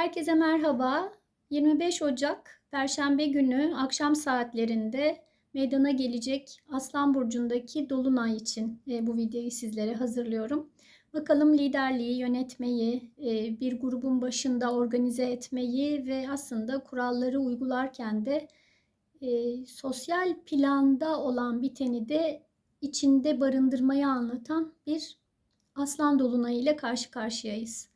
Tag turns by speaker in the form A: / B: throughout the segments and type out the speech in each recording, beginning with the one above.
A: Herkese merhaba. 25 Ocak Perşembe günü akşam saatlerinde meydana gelecek Aslan Burcu'ndaki Dolunay için e, bu videoyu sizlere hazırlıyorum. Bakalım liderliği, yönetmeyi, e, bir grubun başında organize etmeyi ve aslında kuralları uygularken de e, sosyal planda olan biteni de içinde barındırmayı anlatan bir Aslan Dolunay ile karşı karşıyayız.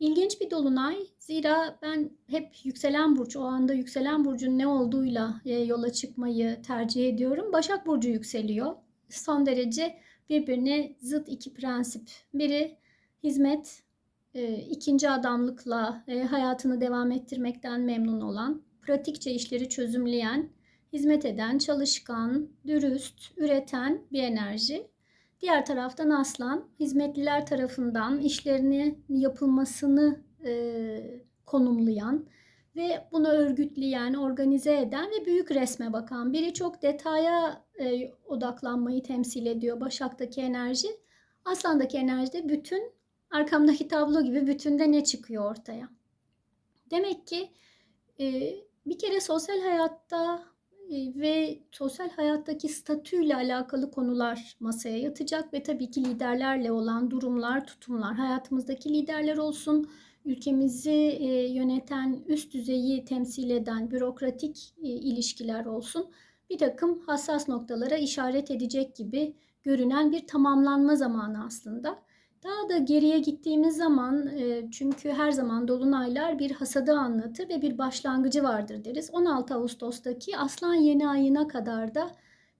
A: İlginç bir dolunay. Zira ben hep yükselen burç, o anda yükselen burcun ne olduğuyla e, yola çıkmayı tercih ediyorum. Başak burcu yükseliyor. Son derece birbirine zıt iki prensip. Biri hizmet, e, ikinci adamlıkla e, hayatını devam ettirmekten memnun olan, pratikçe işleri çözümleyen, hizmet eden, çalışkan, dürüst, üreten bir enerji. Diğer taraftan aslan hizmetliler tarafından işlerini yapılmasını e, konumlayan ve bunu örgütleyen, organize eden ve büyük resme bakan. Biri çok detaya e, odaklanmayı temsil ediyor Başak'taki enerji. Aslan'daki enerjide bütün arkamdaki tablo gibi bütünde ne çıkıyor ortaya. Demek ki e, bir kere sosyal hayatta ve sosyal hayattaki statüyle alakalı konular masaya yatacak ve tabii ki liderlerle olan durumlar, tutumlar, hayatımızdaki liderler olsun, ülkemizi e, yöneten, üst düzeyi temsil eden bürokratik e, ilişkiler olsun bir takım hassas noktalara işaret edecek gibi görünen bir tamamlanma zamanı aslında. Daha da geriye gittiğimiz zaman e, çünkü her zaman dolunaylar bir hasadı anlatır ve bir başlangıcı vardır deriz. 16 Ağustos'taki Aslan yeni ayına kadar da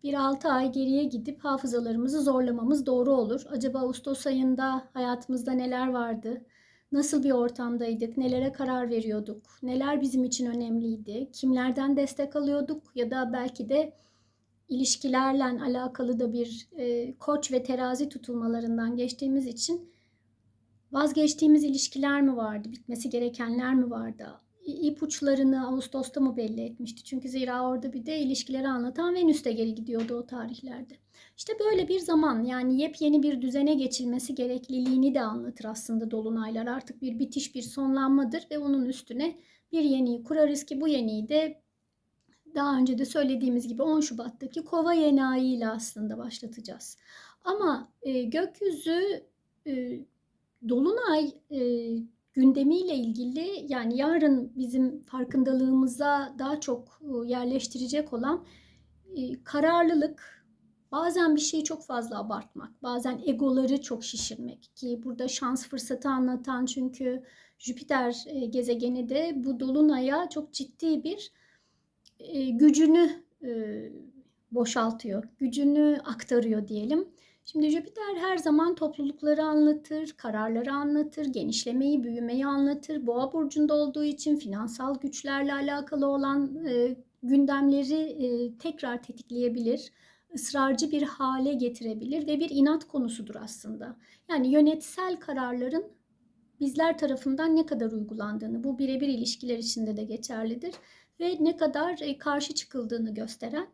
A: bir 6 ay geriye gidip hafızalarımızı zorlamamız doğru olur. Acaba Ağustos ayında hayatımızda neler vardı? Nasıl bir ortamdaydık? Nelere karar veriyorduk? Neler bizim için önemliydi? Kimlerden destek alıyorduk? Ya da belki de ilişkilerle alakalı da bir e, koç ve terazi tutulmalarından geçtiğimiz için vazgeçtiğimiz ilişkiler mi vardı, bitmesi gerekenler mi vardı? İpuçlarını Ağustos'ta mı belli etmişti? Çünkü zira orada bir de ilişkileri anlatan Venüs de geri gidiyordu o tarihlerde. İşte böyle bir zaman yani yepyeni bir düzene geçilmesi gerekliliğini de anlatır aslında dolunaylar. Artık bir bitiş, bir sonlanmadır ve onun üstüne bir yeniyi kurarız ki bu yeniyi de daha önce de söylediğimiz gibi 10 Şubat'taki kova yeni ile aslında başlatacağız. Ama e, gökyüzü e, Dolunay e, gündemiyle ilgili yani yarın bizim farkındalığımıza daha çok e, yerleştirecek olan e, kararlılık, bazen bir şeyi çok fazla abartmak, bazen egoları çok şişirmek ki burada şans fırsatı anlatan çünkü Jüpiter e, gezegeni de bu dolunaya çok ciddi bir e, gücünü e, boşaltıyor, gücünü aktarıyor diyelim. Şimdi Jüpiter her zaman toplulukları anlatır, kararları anlatır, genişlemeyi, büyümeyi anlatır. Boğa burcunda olduğu için finansal güçlerle alakalı olan e, gündemleri e, tekrar tetikleyebilir, ısrarcı bir hale getirebilir ve bir inat konusudur aslında. Yani yönetsel kararların bizler tarafından ne kadar uygulandığını, bu birebir ilişkiler içinde de geçerlidir ve ne kadar e, karşı çıkıldığını gösteren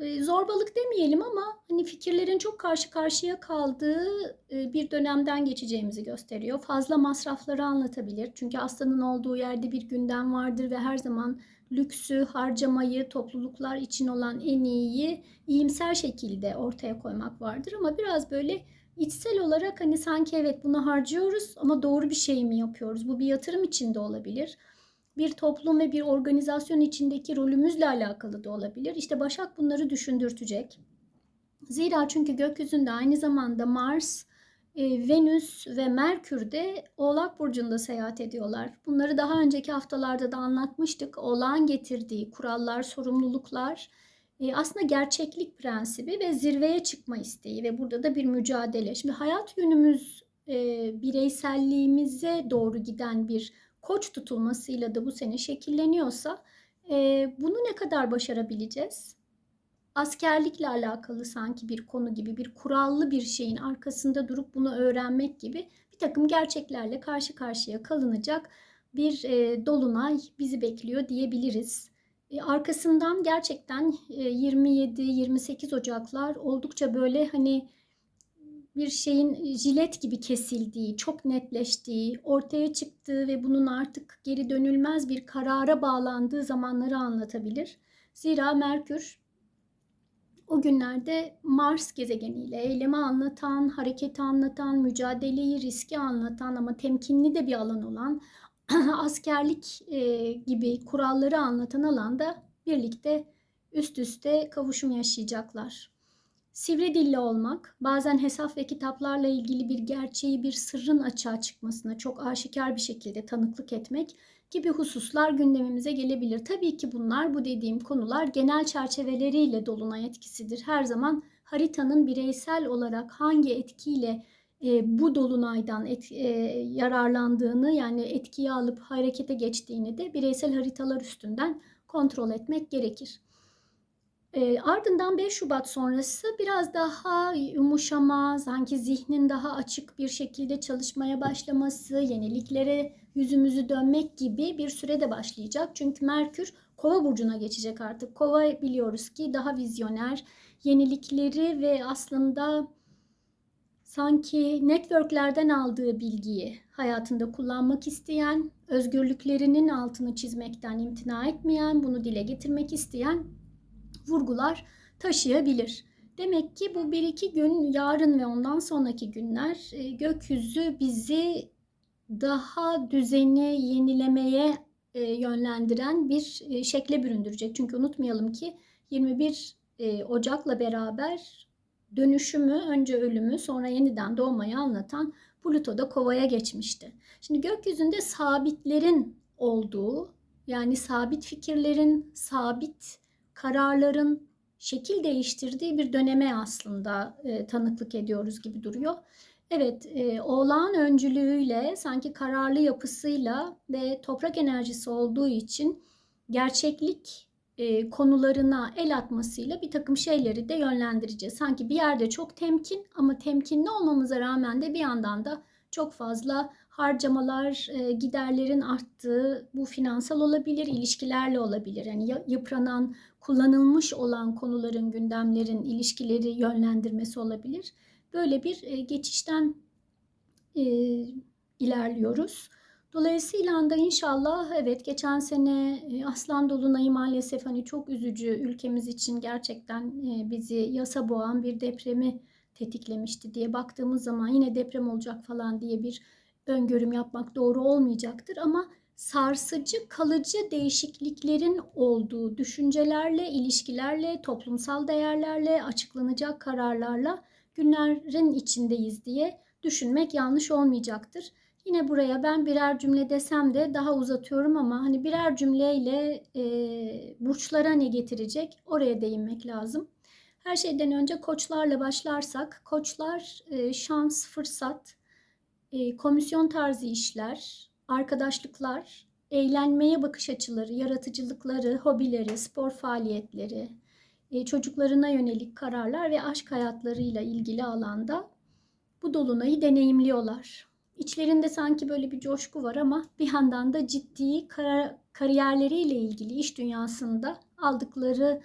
A: e, zorbalık demeyelim ama hani fikirlerin çok karşı karşıya kaldığı e, bir dönemden geçeceğimizi gösteriyor. Fazla masrafları anlatabilir. Çünkü aslanın olduğu yerde bir gündem vardır ve her zaman lüksü, harcamayı, topluluklar için olan en iyiyi iyimser şekilde ortaya koymak vardır. Ama biraz böyle içsel olarak hani sanki evet bunu harcıyoruz ama doğru bir şey mi yapıyoruz? Bu bir yatırım içinde olabilir bir toplum ve bir organizasyon içindeki rolümüzle alakalı da olabilir. İşte Başak bunları düşündürtecek. Zira çünkü gökyüzünde aynı zamanda Mars, e, Venüs ve Merkür de Oğlak Burcu'nda seyahat ediyorlar. Bunları daha önceki haftalarda da anlatmıştık. Oğlağın getirdiği kurallar, sorumluluklar e, aslında gerçeklik prensibi ve zirveye çıkma isteği ve burada da bir mücadele. Şimdi hayat yönümüz e, bireyselliğimize doğru giden bir koç tutulmasıyla da bu sene şekilleniyorsa e, bunu ne kadar başarabileceğiz? Askerlikle alakalı sanki bir konu gibi bir kurallı bir şeyin arkasında durup bunu öğrenmek gibi bir takım gerçeklerle karşı karşıya kalınacak bir e, dolunay bizi bekliyor diyebiliriz. E, arkasından gerçekten e, 27-28 Ocaklar oldukça böyle hani bir şeyin jilet gibi kesildiği, çok netleştiği, ortaya çıktığı ve bunun artık geri dönülmez bir karara bağlandığı zamanları anlatabilir. Zira Merkür o günlerde Mars gezegeniyle eylemi anlatan, hareketi anlatan, mücadeleyi, riski anlatan ama temkinli de bir alan olan askerlik e, gibi kuralları anlatan alanda birlikte üst üste kavuşum yaşayacaklar. Sivri dilli olmak, bazen hesap ve kitaplarla ilgili bir gerçeği, bir sırrın açığa çıkmasına çok aşikar bir şekilde tanıklık etmek gibi hususlar gündemimize gelebilir. Tabii ki bunlar bu dediğim konular genel çerçeveleriyle dolunay etkisidir. Her zaman haritanın bireysel olarak hangi etkiyle e, bu dolunaydan et, e, yararlandığını yani etkiyi alıp harekete geçtiğini de bireysel haritalar üstünden kontrol etmek gerekir. E, ardından 5 Şubat sonrası biraz daha yumuşama, sanki zihnin daha açık bir şekilde çalışmaya başlaması, yeniliklere yüzümüzü dönmek gibi bir sürede başlayacak. Çünkü Merkür Kova burcuna geçecek artık. Kova biliyoruz ki daha vizyoner, yenilikleri ve aslında sanki networklerden aldığı bilgiyi hayatında kullanmak isteyen, özgürlüklerinin altını çizmekten imtina etmeyen, bunu dile getirmek isteyen vurgular taşıyabilir. Demek ki bu bir iki gün yarın ve ondan sonraki günler e, gökyüzü bizi daha düzeni yenilemeye e, yönlendiren bir e, şekle büründürecek. Çünkü unutmayalım ki 21 Ocak'la beraber dönüşümü, önce ölümü, sonra yeniden doğmayı anlatan Plüto da Kova'ya geçmişti. Şimdi gökyüzünde sabitlerin olduğu, yani sabit fikirlerin, sabit kararların şekil değiştirdiği bir döneme aslında e, tanıklık ediyoruz gibi duruyor. Evet, e, oğlan öncülüğüyle, sanki kararlı yapısıyla ve toprak enerjisi olduğu için gerçeklik e, konularına el atmasıyla bir takım şeyleri de yönlendireceğiz. Sanki bir yerde çok temkin ama temkinli olmamıza rağmen de bir yandan da çok fazla harcamalar, e, giderlerin arttığı bu finansal olabilir, ilişkilerle olabilir. Yani yıpranan, kullanılmış olan konuların, gündemlerin ilişkileri yönlendirmesi olabilir. Böyle bir e, geçişten e, ilerliyoruz. Dolayısıyla da inşallah evet geçen sene Aslan Dolunay'ı maalesef hani çok üzücü ülkemiz için gerçekten bizi yasa boğan bir depremi tetiklemişti diye baktığımız zaman yine deprem olacak falan diye bir öngörüm yapmak doğru olmayacaktır ama sarsıcı kalıcı değişikliklerin olduğu düşüncelerle, ilişkilerle, toplumsal değerlerle, açıklanacak kararlarla günlerin içindeyiz diye düşünmek yanlış olmayacaktır. Yine buraya ben birer cümle desem de daha uzatıyorum ama hani birer cümleyle e, burçlara ne getirecek oraya değinmek lazım. Her şeyden önce koçlarla başlarsak, koçlar e, şans, fırsat, e, komisyon tarzı işler, arkadaşlıklar, eğlenmeye bakış açıları, yaratıcılıkları, hobileri, spor faaliyetleri, e, çocuklarına yönelik kararlar ve aşk hayatlarıyla ilgili alanda bu dolunayı deneyimliyorlar. İçlerinde sanki böyle bir coşku var ama bir yandan da ciddi kar- kariyerleriyle ilgili iş dünyasında aldıkları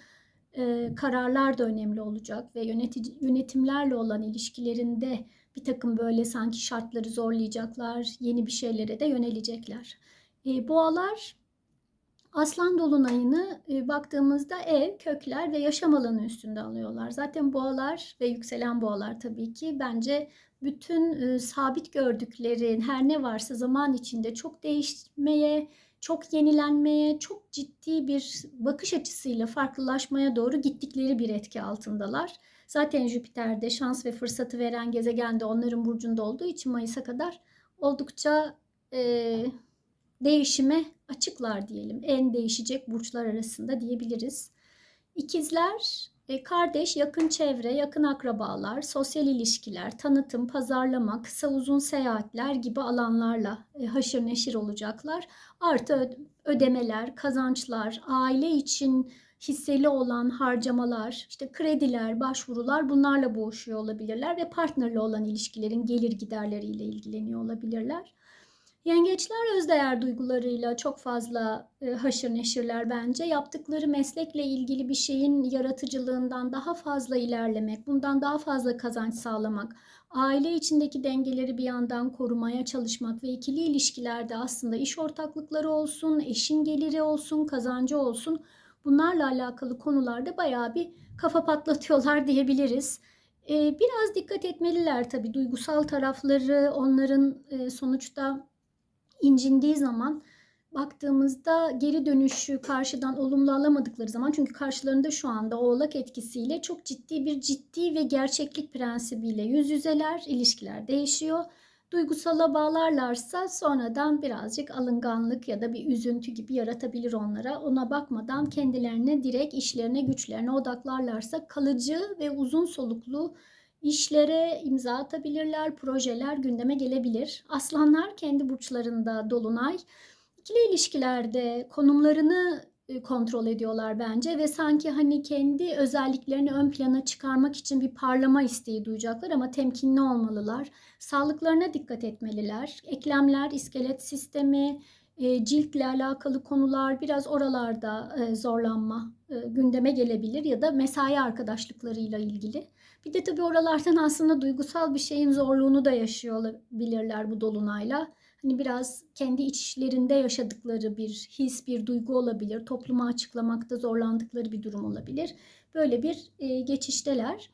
A: e, kararlar da önemli olacak ve yönetici, yönetimlerle olan ilişkilerinde bir takım böyle sanki şartları zorlayacaklar, yeni bir şeylere de yönelecekler. E, boğalar Aslan dolunayını e, baktığımızda ev, kökler ve yaşam alanı üstünde alıyorlar. Zaten boğalar ve yükselen boğalar tabii ki bence bütün e, sabit gördükleri her ne varsa zaman içinde çok değişmeye, çok yenilenmeye, çok ciddi bir bakış açısıyla farklılaşmaya doğru gittikleri bir etki altındalar. Zaten Jüpiter'de şans ve fırsatı veren gezegen de onların burcunda olduğu için Mayıs'a kadar oldukça e, değişime açıklar diyelim. En değişecek burçlar arasında diyebiliriz. İkizler kardeş, yakın çevre, yakın akrabalar, sosyal ilişkiler, tanıtım, pazarlama, kısa uzun seyahatler gibi alanlarla e, haşır neşir olacaklar. Artı ödemeler, kazançlar, aile için hisseli olan harcamalar, işte krediler, başvurular bunlarla boğuşuyor olabilirler ve partnerle olan ilişkilerin gelir giderleriyle ilgileniyor olabilirler. Yengeçler özdeğer duygularıyla çok fazla e, haşır neşirler bence. Yaptıkları meslekle ilgili bir şeyin yaratıcılığından daha fazla ilerlemek, bundan daha fazla kazanç sağlamak, aile içindeki dengeleri bir yandan korumaya çalışmak ve ikili ilişkilerde aslında iş ortaklıkları olsun, eşin geliri olsun, kazancı olsun bunlarla alakalı konularda bayağı bir kafa patlatıyorlar diyebiliriz. Ee, biraz dikkat etmeliler tabii duygusal tarafları onların e, sonuçta incindiği zaman baktığımızda geri dönüşü karşıdan olumlu alamadıkları zaman çünkü karşılarında şu anda oğlak etkisiyle çok ciddi bir ciddi ve gerçeklik prensibiyle yüz yüzeler, ilişkiler değişiyor. Duygusala bağlarlarsa sonradan birazcık alınganlık ya da bir üzüntü gibi yaratabilir onlara. Ona bakmadan kendilerine direkt işlerine, güçlerine odaklarlarsa kalıcı ve uzun soluklu işlere imza atabilirler, projeler gündeme gelebilir. Aslanlar kendi burçlarında dolunay ikili ilişkilerde konumlarını e, kontrol ediyorlar bence ve sanki hani kendi özelliklerini ön plana çıkarmak için bir parlama isteği duyacaklar ama temkinli olmalılar. Sağlıklarına dikkat etmeliler. Eklemler, iskelet sistemi, e, ciltle alakalı konular biraz oralarda e, zorlanma gündeme gelebilir ya da mesai arkadaşlıklarıyla ilgili. Bir de tabii oralardan aslında duygusal bir şeyin zorluğunu da yaşıyor olabilirler bu dolunayla hani biraz kendi içlerinde yaşadıkları bir his, bir duygu olabilir. Topluma açıklamakta zorlandıkları bir durum olabilir. Böyle bir e, geçişteler.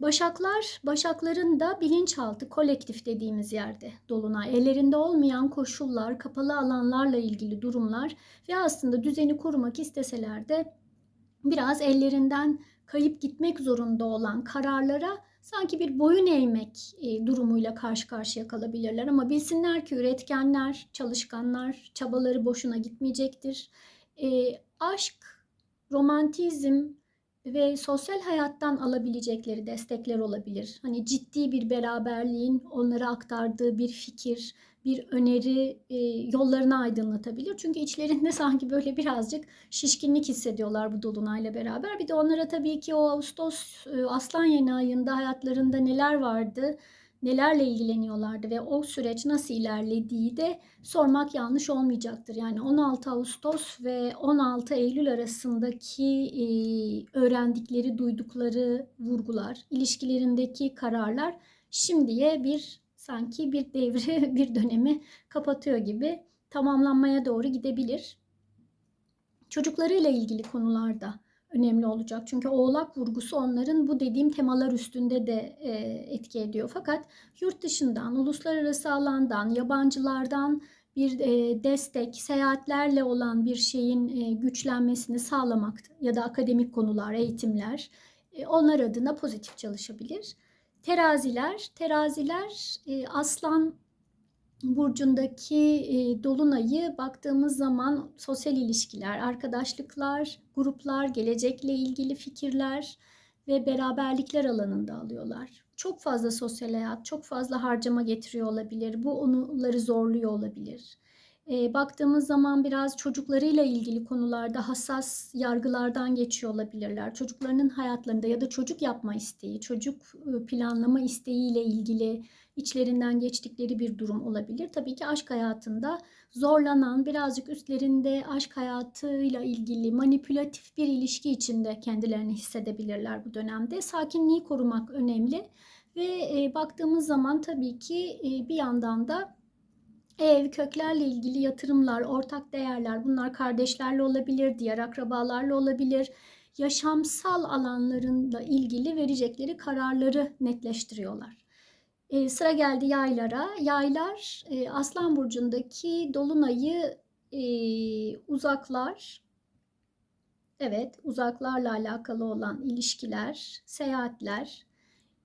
A: Başaklar, başakların da bilinçaltı, kolektif dediğimiz yerde dolunay. Ellerinde olmayan koşullar, kapalı alanlarla ilgili durumlar ve aslında düzeni korumak isteseler de biraz ellerinden kayıp gitmek zorunda olan kararlara sanki bir boyun eğmek e, durumuyla karşı karşıya kalabilirler. Ama bilsinler ki üretkenler, çalışkanlar çabaları boşuna gitmeyecektir. E, aşk, romantizm ve sosyal hayattan alabilecekleri destekler olabilir. Hani ciddi bir beraberliğin onlara aktardığı bir fikir, bir öneri e, yollarını aydınlatabilir. Çünkü içlerinde sanki böyle birazcık şişkinlik hissediyorlar bu dolunayla beraber. Bir de onlara tabii ki o Ağustos e, Aslan yeni ayında hayatlarında neler vardı, nelerle ilgileniyorlardı ve o süreç nasıl ilerlediği de sormak yanlış olmayacaktır. Yani 16 Ağustos ve 16 Eylül arasındaki e, öğrendikleri, duydukları vurgular, ilişkilerindeki kararlar şimdiye bir sanki bir devri, bir dönemi kapatıyor gibi tamamlanmaya doğru gidebilir. Çocuklarıyla ilgili konularda önemli olacak. Çünkü oğlak vurgusu onların bu dediğim temalar üstünde de e, etki ediyor. Fakat yurt dışından, uluslararası alandan, yabancılardan bir e, destek, seyahatlerle olan bir şeyin e, güçlenmesini sağlamak ya da akademik konular, eğitimler e, onlar adına pozitif çalışabilir. Teraziler, teraziler e, aslan burcundaki e, dolunayı baktığımız zaman sosyal ilişkiler, arkadaşlıklar, gruplar, gelecekle ilgili fikirler ve beraberlikler alanında alıyorlar. Çok fazla sosyal hayat, çok fazla harcama getiriyor olabilir. Bu onları zorluyor olabilir. E, baktığımız zaman biraz çocuklarıyla ilgili konularda hassas yargılardan geçiyor olabilirler. Çocuklarının hayatlarında ya da çocuk yapma isteği, çocuk planlama isteğiyle ilgili içlerinden geçtikleri bir durum olabilir. Tabii ki aşk hayatında zorlanan, birazcık üstlerinde aşk hayatıyla ilgili manipülatif bir ilişki içinde kendilerini hissedebilirler bu dönemde. Sakinliği korumak önemli ve e, baktığımız zaman tabii ki e, bir yandan da ev, köklerle ilgili yatırımlar, ortak değerler bunlar kardeşlerle olabilir, diğer akrabalarla olabilir. Yaşamsal alanlarında ilgili verecekleri kararları netleştiriyorlar. E, sıra geldi yaylara. Yaylar e, Aslan Burcu'ndaki Dolunay'ı e, uzaklar, evet uzaklarla alakalı olan ilişkiler, seyahatler,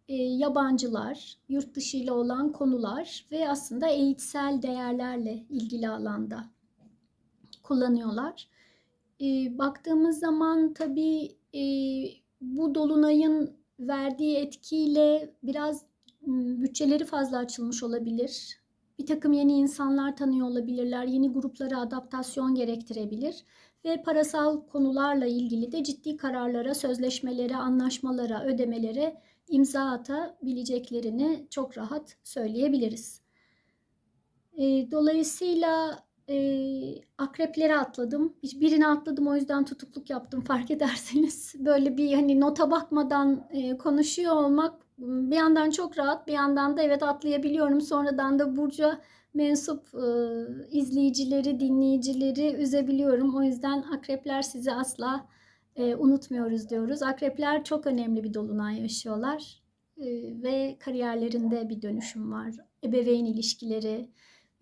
A: e, yabancılar, yurt dışı ile olan konular ve aslında eğitsel değerlerle ilgili alanda kullanıyorlar. E, baktığımız zaman tabii e, bu dolunayın verdiği etkiyle biraz bütçeleri fazla açılmış olabilir. Bir takım yeni insanlar tanıyor olabilirler. Yeni gruplara adaptasyon gerektirebilir. Ve parasal konularla ilgili de ciddi kararlara, sözleşmelere, anlaşmalara, ödemelere imza atabileceklerini çok rahat söyleyebiliriz. Dolayısıyla e, akrepleri atladım. Birini atladım o yüzden tutukluk yaptım fark ederseniz. Böyle bir hani nota bakmadan e, konuşuyor olmak bir yandan çok rahat bir yandan da evet atlayabiliyorum. Sonradan da Burcu'ya mensup e, izleyicileri, dinleyicileri üzebiliyorum. O yüzden akrepler sizi asla e, unutmuyoruz diyoruz. Akrepler çok önemli bir dolunay yaşıyorlar e, ve kariyerlerinde bir dönüşüm var. Ebeveyn ilişkileri,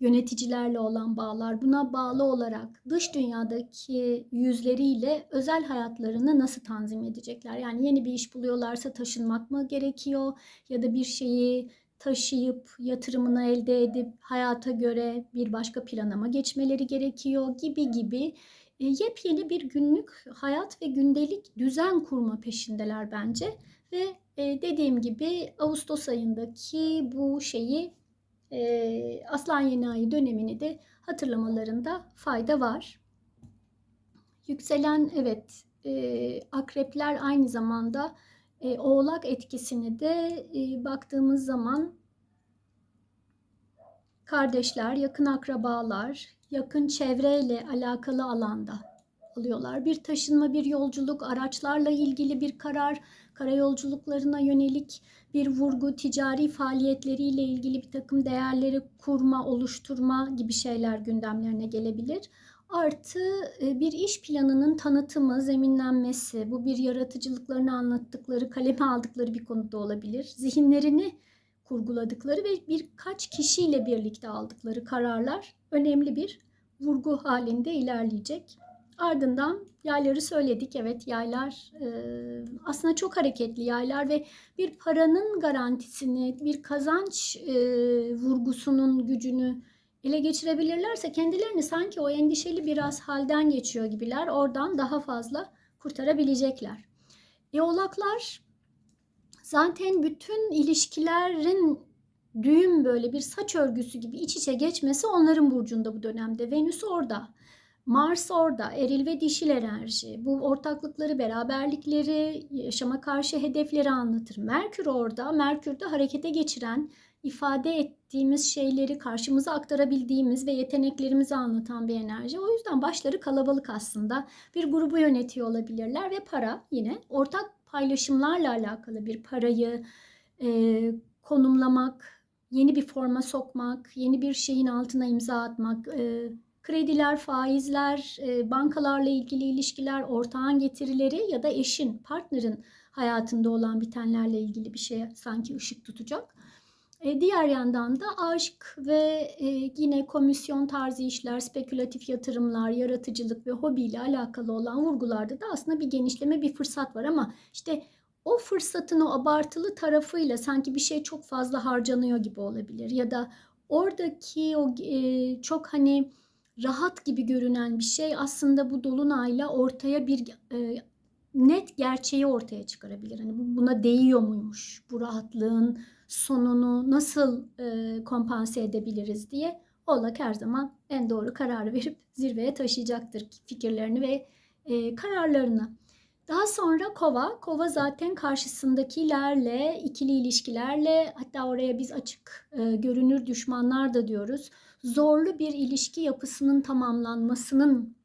A: yöneticilerle olan bağlar, buna bağlı olarak dış dünyadaki yüzleriyle özel hayatlarını nasıl tanzim edecekler? Yani yeni bir iş buluyorlarsa taşınmak mı gerekiyor ya da bir şeyi taşıyıp yatırımını elde edip hayata göre bir başka plana mı geçmeleri gerekiyor gibi gibi e, yepyeni bir günlük hayat ve gündelik düzen kurma peşindeler bence ve e, dediğim gibi Ağustos ayındaki bu şeyi e, Aslan Yeni Ayı dönemini de hatırlamalarında fayda var. Yükselen evet akrepler aynı zamanda e, oğlak etkisini de e, baktığımız zaman kardeşler, yakın akrabalar, yakın çevreyle alakalı alanda alıyorlar. Bir taşınma, bir yolculuk, araçlarla ilgili bir karar, karayolculuklarına yönelik bir vurgu, ticari faaliyetleriyle ilgili bir takım değerleri kurma, oluşturma gibi şeyler gündemlerine gelebilir. Artı e, bir iş planının tanıtımı, zeminlenmesi, bu bir yaratıcılıklarını anlattıkları, kaleme aldıkları bir konuda olabilir. Zihinlerini kurguladıkları ve birkaç kişiyle birlikte aldıkları kararlar önemli bir vurgu halinde ilerleyecek. Ardından yayları söyledik. Evet yaylar e, aslında çok hareketli yaylar ve bir paranın garantisini, bir kazanç e, vurgusunun gücünü ele geçirebilirlerse kendilerini sanki o endişeli biraz halden geçiyor gibiler. Oradan daha fazla kurtarabilecekler. E oğlaklar zaten bütün ilişkilerin düğüm böyle bir saç örgüsü gibi iç içe geçmesi onların burcunda bu dönemde. Venüs orada. Mars orada, eril ve dişil enerji. Bu ortaklıkları, beraberlikleri, yaşama karşı hedefleri anlatır. Merkür orada, Merkür de harekete geçiren, ifade ettiğimiz şeyleri karşımıza aktarabildiğimiz ve yeteneklerimizi anlatan bir enerji. O yüzden başları kalabalık aslında. Bir grubu yönetiyor olabilirler ve para yine ortak paylaşımlarla alakalı bir parayı e, konumlamak, yeni bir forma sokmak, yeni bir şeyin altına imza atmak, e, krediler, faizler, e, bankalarla ilgili ilişkiler, ortağın getirileri ya da eşin, partnerin hayatında olan bitenlerle ilgili bir şeye sanki ışık tutacak. E, diğer yandan da aşk ve e, yine komisyon tarzı işler, spekülatif yatırımlar, yaratıcılık ve hobiyle alakalı olan vurgularda da aslında bir genişleme, bir fırsat var ama işte o fırsatın o abartılı tarafıyla sanki bir şey çok fazla harcanıyor gibi olabilir ya da oradaki o e, çok hani rahat gibi görünen bir şey aslında bu dolunayla ortaya bir e, net gerçeği ortaya çıkarabilir. Hani buna değiyor muymuş bu rahatlığın sonunu nasıl e, kompanse edebiliriz diye Oğlak her zaman en doğru kararı verip zirveye taşıyacaktır fikirlerini ve e, kararlarını. Daha sonra kova, kova zaten karşısındakilerle, ikili ilişkilerle hatta oraya biz açık e, görünür düşmanlar da diyoruz. Zorlu bir ilişki yapısının tamamlanmasının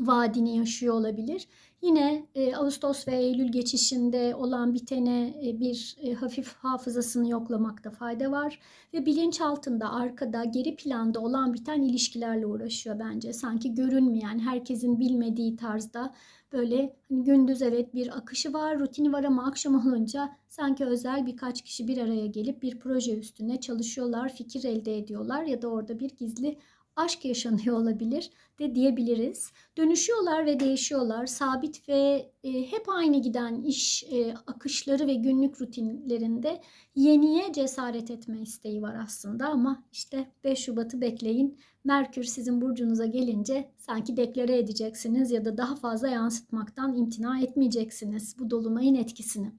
A: vaadini yaşıyor olabilir. Yine e, Ağustos ve Eylül geçişinde olan bitene e, bir e, hafif hafızasını yoklamakta fayda var. Ve bilinç altında arkada geri planda olan biten ilişkilerle uğraşıyor bence. Sanki görünmeyen, herkesin bilmediği tarzda böyle hani gündüz evet bir akışı var, rutini var ama akşam olunca sanki özel birkaç kişi bir araya gelip bir proje üstüne çalışıyorlar, fikir elde ediyorlar ya da orada bir gizli aşk yaşanıyor olabilir de diyebiliriz. Dönüşüyorlar ve değişiyorlar. Sabit ve e, hep aynı giden iş e, akışları ve günlük rutinlerinde yeniye cesaret etme isteği var aslında ama işte 5 Şubat'ı bekleyin. Merkür sizin burcunuza gelince sanki deklare edeceksiniz ya da daha fazla yansıtmaktan imtina etmeyeceksiniz bu dolunayın etkisini.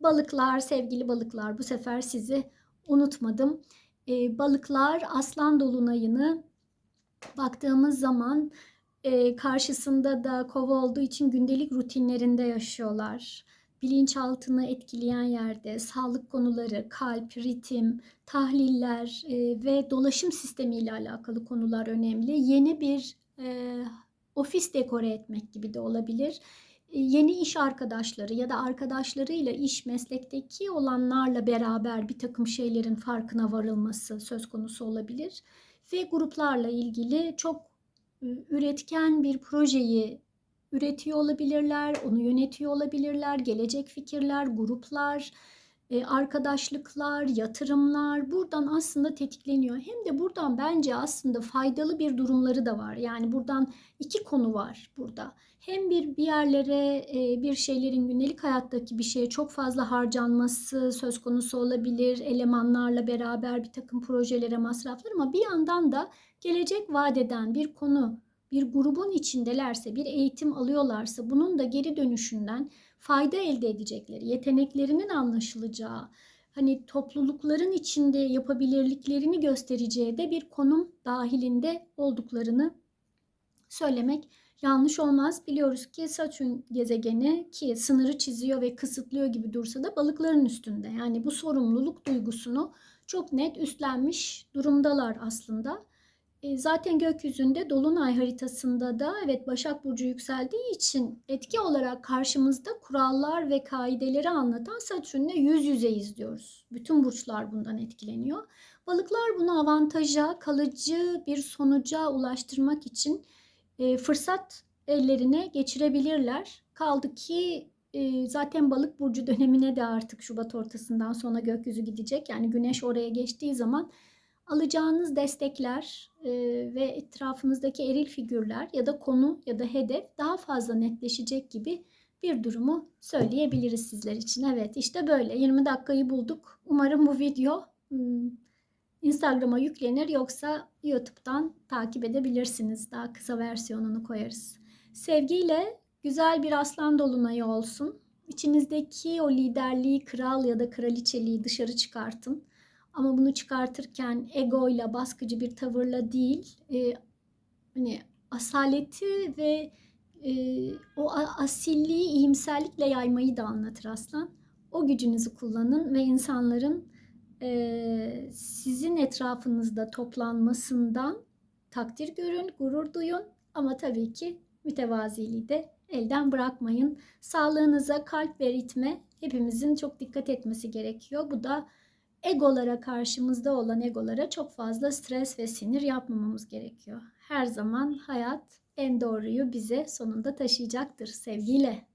A: Balıklar, sevgili balıklar bu sefer sizi unutmadım. E, balıklar aslan dolunayını baktığımız zaman e, karşısında da kova olduğu için gündelik rutinlerinde yaşıyorlar. bilinçaltını etkileyen yerde sağlık konuları, kalp, ritim, tahliller e, ve dolaşım sistemi ile alakalı konular önemli. Yeni bir e, ofis dekore etmek gibi de olabilir. E, yeni iş arkadaşları ya da arkadaşlarıyla iş meslekteki olanlarla beraber bir takım şeylerin farkına varılması söz konusu olabilir. Ve gruplarla ilgili çok e, üretken bir projeyi üretiyor olabilirler, onu yönetiyor olabilirler, gelecek fikirler, gruplar, arkadaşlıklar, yatırımlar buradan aslında tetikleniyor. Hem de buradan bence aslında faydalı bir durumları da var. Yani buradan iki konu var burada. Hem bir bir yerlere e, bir şeylerin gündelik hayattaki bir şeye çok fazla harcanması söz konusu olabilir. Elemanlarla beraber bir takım projelere masraflar ama bir yandan da gelecek vadeden bir konu bir grubun içindelerse, bir eğitim alıyorlarsa bunun da geri dönüşünden fayda elde edecekleri, yeteneklerinin anlaşılacağı, hani toplulukların içinde yapabilirliklerini göstereceği de bir konum dahilinde olduklarını söylemek yanlış olmaz. Biliyoruz ki Satürn gezegeni ki sınırı çiziyor ve kısıtlıyor gibi dursa da balıkların üstünde. Yani bu sorumluluk duygusunu çok net üstlenmiş durumdalar aslında. E, zaten gökyüzünde dolunay haritasında da evet Başak Burcu yükseldiği için etki olarak karşımızda kurallar ve kaideleri anlatan Satürn'le yüz yüzeyiz diyoruz. Bütün burçlar bundan etkileniyor. Balıklar bunu avantaja, kalıcı bir sonuca ulaştırmak için e, fırsat ellerine geçirebilirler. Kaldı ki e, zaten balık burcu dönemine de artık Şubat ortasından sonra gökyüzü gidecek. Yani güneş oraya geçtiği zaman alacağınız destekler e, ve etrafınızdaki eril figürler ya da konu ya da hedef daha fazla netleşecek gibi bir durumu söyleyebiliriz sizler için. Evet işte böyle 20 dakikayı bulduk. Umarım bu video Instagram'a yüklenir yoksa YouTube'dan takip edebilirsiniz. Daha kısa versiyonunu koyarız. Sevgiyle güzel bir aslan dolunayı olsun. İçinizdeki o liderliği, kral ya da kraliçeliği dışarı çıkartın. Ama bunu çıkartırken egoyla, baskıcı bir tavırla değil, e, hani asaleti ve e, o asilliği iyimserlikle yaymayı da anlatır aslan. O gücünüzü kullanın ve insanların e, sizin etrafınızda toplanmasından takdir görün, gurur duyun ama tabii ki mütevaziliği de elden bırakmayın. Sağlığınıza, kalp ve ritme hepimizin çok dikkat etmesi gerekiyor. Bu da egolara karşımızda olan egolara çok fazla stres ve sinir yapmamamız gerekiyor. Her zaman hayat en doğruyu bize sonunda taşıyacaktır sevgiyle.